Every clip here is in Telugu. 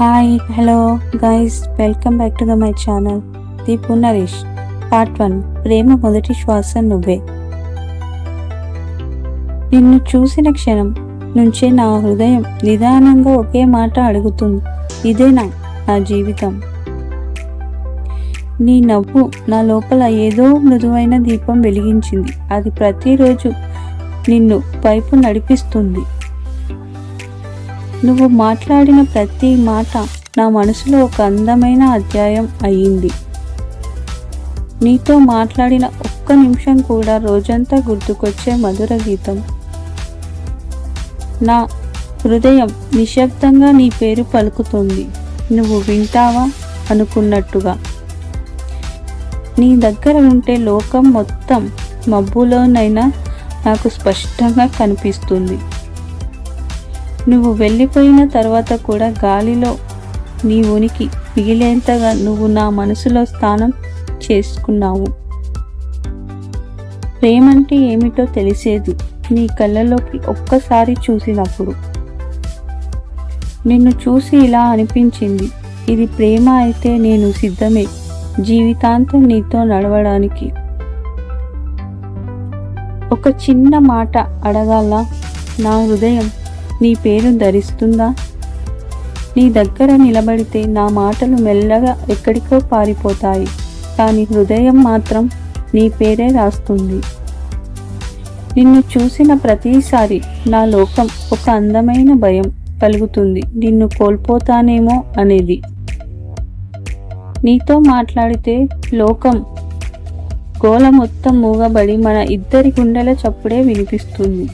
Hi hello guys welcome back to the my channel Deepu Naresh part one ప్రేమ మొదటి శ్వాస నువ్వే నిన్ను చూసిన క్షణం నుంచే నా హృదయం నిదానంగా ఒకే మాట అడుగుతుంది. ఇదేనా నా జీవితం. నీ నవ్వు నా లోపల ఏదో మృదువైన దీపం వెలిగించింది. అది ప్రతిరోజు నిన్ను పైపు నడిపిస్తుంది. నువ్వు మాట్లాడిన ప్రతి మాట నా మనసులో ఒక అందమైన అధ్యాయం అయ్యింది. నీతో మాట్లాడిన ఒక్క నిమిషం కూడా రోజంతా గుర్తుకొచ్చే మధుర గీతం. నా హృదయం నిశ్శబ్దంగా నీ పేరు పలుకుతుంది. నువ్వు వింటావా అనుకున్నట్టుగా. నీ దగ్గర ఉంటే లోకం మొత్తం మబ్బులోనైనా నాకు స్పష్టంగా కనిపిస్తుంది. నువ్వు వెళ్ళిపోయిన తర్వాత కూడా గాలిలో నీ ఉనికి మిగిలేంతగా నువ్వు నా మనసులో స్థానం చేసుకున్నావు. ప్రేమంటే ఏమిటో తెలిసేది. నీ కళ్ళలోకి ఒక్కసారి చూసినప్పుడు. నిన్ను చూసి ఇలా అనిపించింది. ఇది ప్రేమ అయితే నేను సిద్ధమే. జీవితాంతం నీతో నడవడానికి. ఒక చిన్న మాట అడగాల? నా హృదయం నీ పేరు ధరిస్తుందా? నీ దగ్గర నిలబడితే నా మాటలు మెల్లగా ఎక్కడికో పారిపోతాయి కానీ హృదయం మాత్రం నీ పేరే రాస్తుంది. నిన్ను చూసిన ప్రతిసారి నా లోకం ఒక అందమైన భయం కలుగుతుంది. నిన్ను కోల్పోతానేమో అనేది. నీతో మాట్లాడితే లోకం గోల మొత్తం మూగబడి మన ఇద్దరి గుండెల చప్పుడే వినిపిస్తుంది.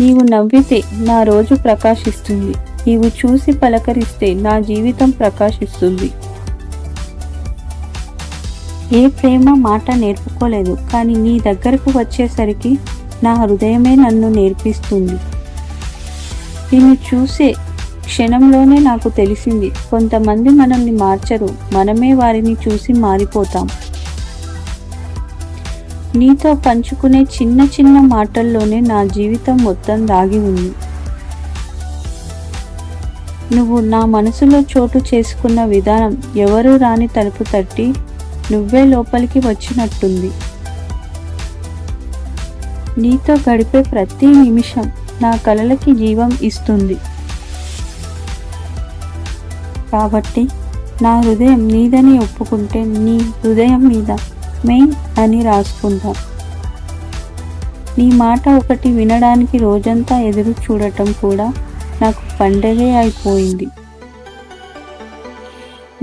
నీవు నవ్వితే నా రోజు ప్రకాశిస్తుంది. నీవు చూసి పలకరిస్తే నా జీవితం ప్రకాశిస్తుంది. ఏ ప్రేమ మాట నేర్పుకోలేదు కానీ నీ దగ్గరకు వచ్చేసరికి నా హృదయమే నన్ను నేర్పిస్తుంది. నిన్ను చూసే క్షణంలోనే నాకు తెలిసింది కొంతమంది మనల్ని మార్చరు మనమే వారిని చూసి మారిపోతాం. నీతో పంచుకునే చిన్న చిన్న మాటల్లోనే నా జీవితం మొత్తం దాగి ఉంది. నువ్వు నా మనసులో చోటు చేసుకున్న విధానం ఎవరూ రాని తలుపు తట్టి నువ్వే లోపలికి వచ్చినట్టుంది. నీతో గడిపే ప్రతి నిమిషం నా కలలకి జీవం ఇస్తుంది. కాబట్టి నా హృదయం నీదని ఒప్పుకుంటే నీ హృదయం మీద మెయిన్ అని రాసుకుంటాం. నీ మాట ఒకటి వినడానికి రోజంతా ఎదురు చూడటం కూడా నాకు పండగే అయిపోయింది.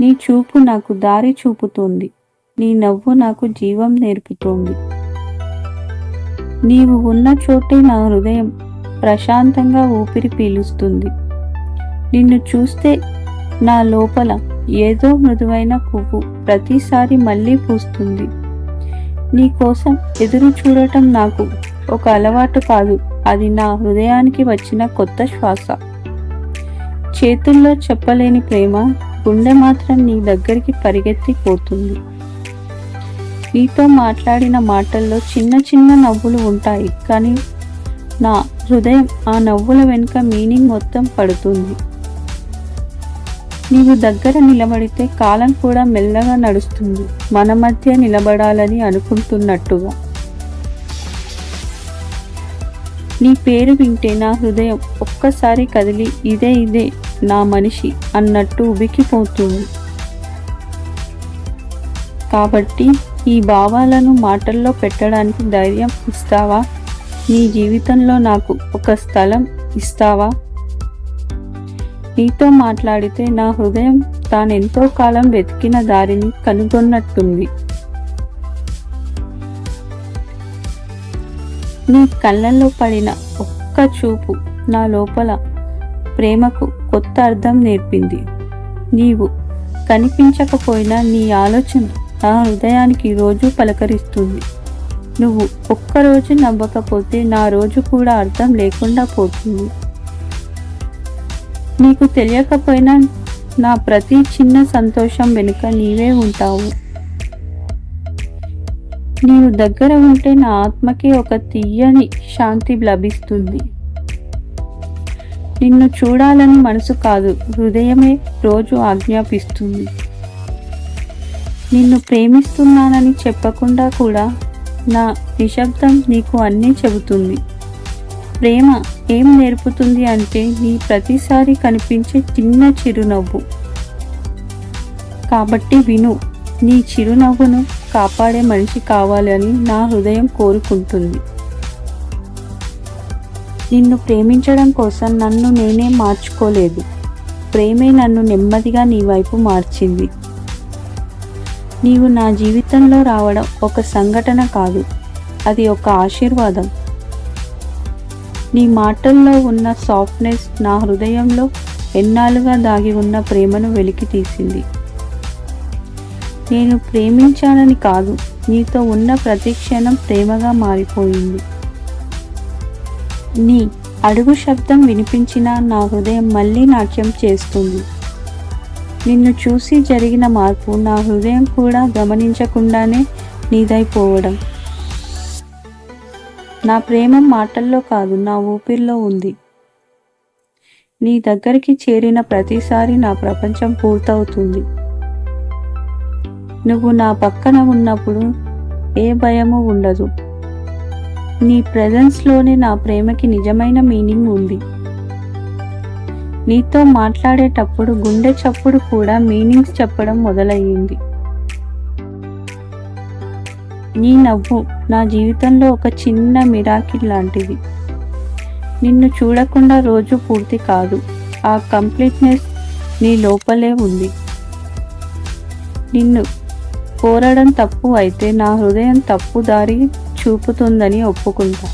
నీ చూపు నాకు దారి చూపుతోంది. నీ నవ్వు నాకు జీవం నేర్పుతోంది. నీవు ఉన్న చోటే నా హృదయం ప్రశాంతంగా ఊపిరి పీలుస్తుంది. నిన్ను చూస్తే నా లోపల ఏదో మృదువైన పువ్వు ప్రతిసారి మళ్ళీ పూస్తుంది. నీ కోసం ఎదురు చూడటం నాకు ఒక అలవాటు కాదు. అది నా హృదయానికి వచ్చిన కొత్త శ్వాస. చేతుల్లో చెప్పలేని ప్రేమ గుండె మాత్రం నీ దగ్గరికి పరిగెత్తిపోతుంది నీతో మాట్లాడిన మాటల్లో చిన్న చిన్న నవ్వులు ఉంటాయి. కానీ నా హృదయం ఆ నవ్వుల వెనుక మీనింగ్ మొత్తం పడుతుంది. నీవు దగ్గర నిలబడితే కాలం కూడా మెల్లగా నడుస్తుంది. మన మధ్య నిలబడాలని అనుకుంటున్నట్టుగా. నీ పేరు వింటే నా హృదయం ఒక్కసారి కదిలి ఇదే ఇదే నా మనిషి అన్నట్టు ఉబికిపోతుంది. కాబట్టి ఈ భావాలను మాటల్లో పెట్టడానికి ధైర్యం ఇస్తావా? నీ జీవితంలో నాకు ఒక స్థలం ఇస్తావా? నీతో మాట్లాడితే నా హృదయం తానెంతో కాలం వెతికిన దారిని కనుగొన్నట్టుంది. నీ కళ్ళల్లో పడిన ఒక్క చూపు నా లోపల ప్రేమకు కొత్త అర్థం నేర్పింది. నీవు కనిపించకపోయినా నీ ఆలోచన నా హృదయానికి రోజు పలకరిస్తుంది. నువ్వు ఒక్కరోజు నవ్వకపోతే నా రోజు కూడా అర్థం లేకుండా పోతుంది. నీకు తెలియకపోయినా నా ప్రతి చిన్న సంతోషం వెనుక నీవే ఉంటావు. నీవు దగ్గర ఉంటే నా ఆత్మకి ఒక తీయని శాంతి లభిస్తుంది. నిన్ను చూడాలని మనసు కాదు హృదయమే రోజు ఆజ్ఞాపిస్తుంది. నిన్ను ప్రేమిస్తున్నానని చెప్పకుండా కూడా నా నిశ్శబ్దం నీకు అన్నీ చెబుతుంది. ప్రేమ ఏం నేర్పుతుంది అంటే నీ ప్రతిసారి కనిపించే చిన్న చిరునవ్వు. కాబట్టి విను నీ చిరునవ్వును కాపాడే మనిషి కావాలని నా హృదయం కోరుకుంటుంది. నిన్ను ప్రేమించడం కోసం నన్ను నేనే మార్చుకోలేదు. ప్రేమే నన్ను నెమ్మదిగా నీ వైపు మార్చింది. నీవు నా జీవితంలో రావడం ఒక సంఘటన కాదు అది ఒక ఆశీర్వాదం. నీ మాటల్లో ఉన్న సాఫ్ట్నెస్ నా హృదయంలో ఎన్నాళ్ళుగా దాగి ఉన్న ప్రేమను వెలికి తీసింది. నేను ప్రేమించానని కాదు నీతో ఉన్న ప్రతి క్షణం ప్రేమగా మారిపోయింది. నీ అడుగు శబ్దం వినిపించినా నా హృదయం మళ్ళీ నాట్యం చేస్తుంది. నిన్ను చూసి జరిగిన మార్పు నా హృదయం కూడా గమనించకుండానే నీదైపోవడం. నా ప్రేమ మాటల్లో కాదు నా ఊపిరిలో ఉంది. నీ దగ్గరికి చేరిన ప్రతిసారి నా ప్రపంచం పూర్తవుతుంది. నువ్వు నా పక్కన ఉన్నప్పుడు ఏ భయము ఉండదు. నీ ప్రజెన్స్లోనే నా ప్రేమకి నిజమైన మీనింగ్ ఉంది. నీతో మాట్లాడేటప్పుడు గుండె చప్పుడు కూడా మీనింగ్స్ చెప్పడం మొదలయ్యింది. నీ నవ్వు నా జీవితంలో ఒక చిన్న మిరాకిల్ లాంటిది. నిన్ను చూడకుండా రోజు పూర్తి కాదు. ఆ కంప్లీట్నెస్ నీ లోపలే ఉంది. నిన్ను కోరడం తప్పు అయితే నా హృదయం తప్పు దారి చూపుతుందని ఒప్పుకుంటా.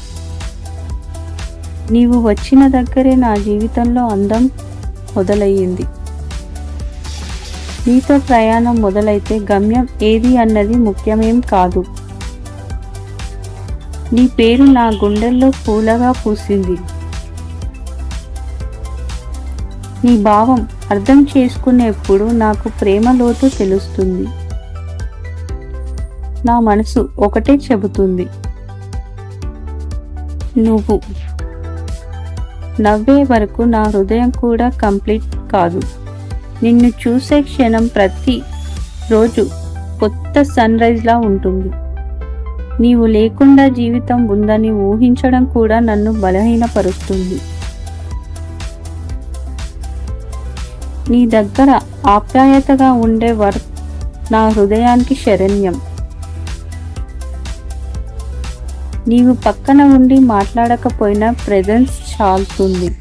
నీవు వచ్చిన దగ్గరే నా జీవితంలో అందం మొదలయ్యింది. నీతో ప్రయాణం మొదలైతే గమ్యం ఏది అన్నది ముఖ్యమేం కాదు. నీ పేరు నా గుండెల్లో పూలగా పూసింది. నీ భావం అర్థం చేసుకునేప్పుడు నాకు ప్రేమలోతు తెలుస్తుంది. నా మనసు ఒకటే చెబుతుంది. నువ్వు నవ్వే వరకు నా హృదయం కూడా కంప్లీట్ కాదు. నిన్ను చూసే క్షణం ప్రతి రోజు కొత్త సన్ రైజ్లా ఉంటుంది. నీవు లేకుండా జీవితం ఉందని ఊహించడం కూడా నన్ను బలహీనపరుస్తుంది. నీ దగ్గర ఆప్యాయతగా ఉండే వర్క్ నా హృదయానికి శరణ్యం. నీవు పక్కన ఉండి మాట్లాడకపోయినా ప్రెజెన్స్ చాలుతుంది.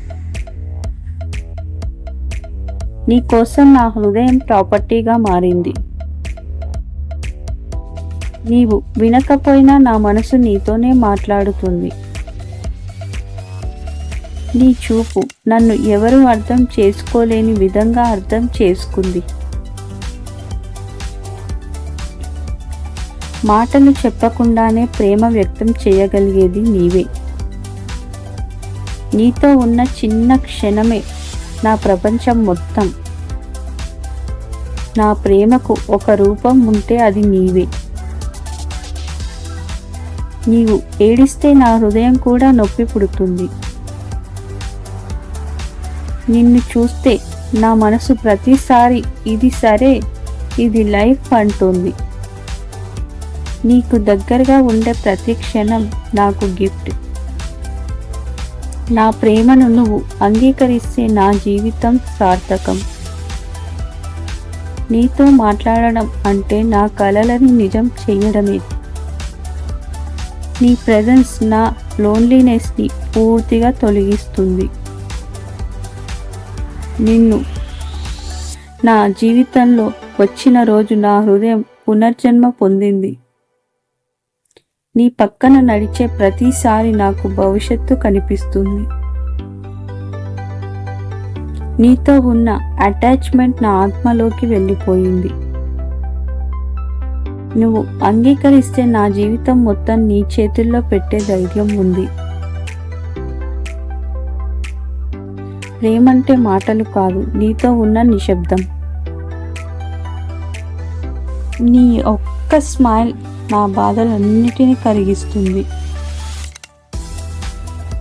నీ కోసం నా హృదయం ప్రాపర్టీగా మారింది. నీవు వినకపోయినా నా మనసు నీతోనే మాట్లాడుతుంది. నీ చూపు నన్ను ఎవరు అర్థం చేసుకోలేని విధంగా అర్థం చేసుకుంది. మాటలు చెప్పకుండానే ప్రేమ వ్యక్తం చేయగలిగేది నీవే. నీతో ఉన్న చిన్న క్షణమే నా ప్రపంచం మొత్తం. నా ప్రేమకు ఒక రూపం ఉంటే అది నీవే. నీవు ఏడిస్తే నా హృదయం కూడా నొప్పి పుడుతుంది. నిన్ను చూస్తే నా మనసు ప్రతిసారి ఇది సరే ఇది లైఫ్ అంటుంది. నీకు దగ్గరగా ఉండే ప్రతి క్షణం నాకు గిఫ్ట్. నా ప్రేమను నువ్వు అంగీకరిస్తే నా జీవితం సార్థకం. నీతో మాట్లాడడం అంటే నా కలలని నిజం చేయడమే. నీ ప్రజెన్స్ నా లోన్లీనెస్ని పూర్తిగా తొలగిస్తుంది. నిన్ను నా జీవితంలో వచ్చిన రోజు నా హృదయం పునర్జన్మ పొందింది. నీ పక్కన నడిచే ప్రతిసారి నాకు భవిష్యత్తు కనిపిస్తుంది. నీతో ఉన్న అటాచ్మెంట్ నా ఆత్మలోకి వెళ్ళిపోయింది. నువ్వు అంగీకరిస్తే నా జీవితం మొత్తం నీ చేతుల్లో పెట్టే ధైర్యం ఉంది. ప్రేమంటే మాటలు కాదు నీతో ఉన్న నిశ్శబ్దం. నీ ఒక్క స్మైల్ నా బాధలన్నిటినీ కరిగిస్తుంది.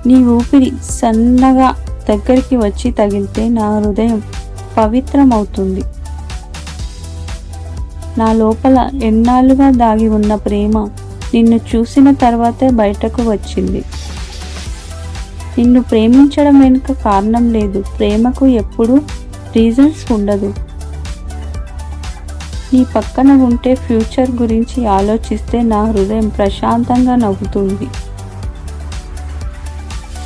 నీ ఊపిరి సన్నగా దగ్గరికి వచ్చి తగిలితే నా హృదయం పవిత్రమవుతుంది. నా లోపల ఎన్నాళ్ళుగా దాగి ఉన్న ప్రేమ నిన్ను చూసిన తర్వాతే బయటకు వచ్చింది. నిన్ను ప్రేమించడం వెనుక కారణం లేదు. ప్రేమకు ఎప్పుడూ రీజన్స్ ఉండదు. నీ పక్కన ఉంటే ఫ్యూచర్ గురించి ఆలోచిస్తే నా హృదయం ప్రశాంతంగా నవ్వుతుంది.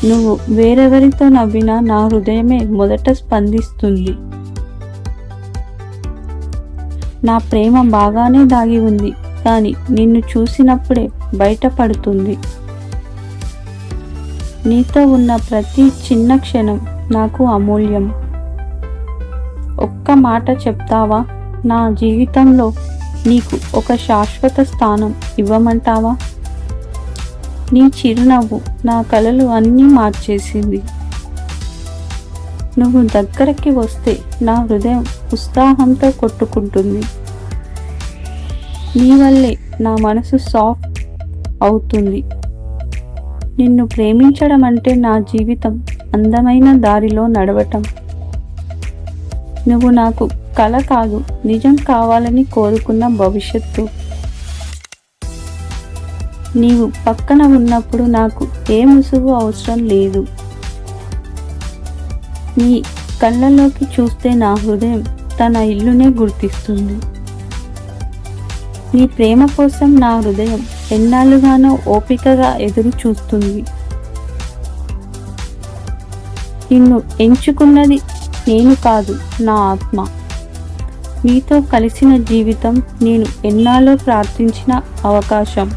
నువ్వు వేరెవరితో నవ్వినా నా హృదయమే మొదట స్పందిస్తుంది. నా ప్రేమ బాగానే దాగి ఉంది కానీ నిన్ను చూసినప్పుడే బయటపడుతుంది. నీతో ఉన్న ప్రతి చిన్న క్షణం నాకు అమూల్యం. ఒక్క మాట చెప్తావా? నా జీవితంలో నీకు ఒక శాశ్వత స్థానం ఇవ్వమంటావా? నీ చిరునవ్వు నా కలలు అన్నీ మార్చేసింది. నువ్వు దగ్గరకి వస్తే నా హృదయం ఉత్సాహంతో కొట్టుకుంటుంది. నీ వల్లే నా మనసు సాఫ్ట్ అవుతుంది. నిన్ను ప్రేమించడం అంటే నా జీవితం అందమైన దారిలో నడవటం. నువ్వు నాకు కల కాదు నిజం కావాలని కోరుకున్న భవిష్యత్తు. నీవు పక్కన ఉన్నప్పుడు నాకు ఏ ముసుగు అవసరం లేదు. నీ కళ్ళలోకి చూస్తే నా హృదయం తన ఇల్లునే గుర్తిస్తుంది. నీ ప్రేమ కోసం నా హృదయం ఎన్నాళ్ళుగానో ఓపికగా ఎదురు చూస్తుంది. నిన్ను ఎంచుకున్నది నేను కాదు నా ఆత్మ. నీతో కలిసిన జీవితం నేను ఎన్నాళ్ళో ప్రార్థించిన అవకాశం.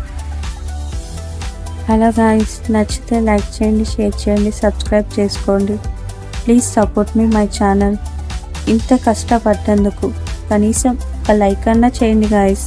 హలో గాయస్ నచ్చితే లైక్ చేయండి షేర్ చేయండి సబ్స్క్రైబ్ చేసుకోండి. ప్లీజ్ సపోర్ట్ మీ మై ఛానల్ ఇంత కష్టపడ్డందుకు కనీసం ఒక లైక్ అన్నా చేయండి గాయస్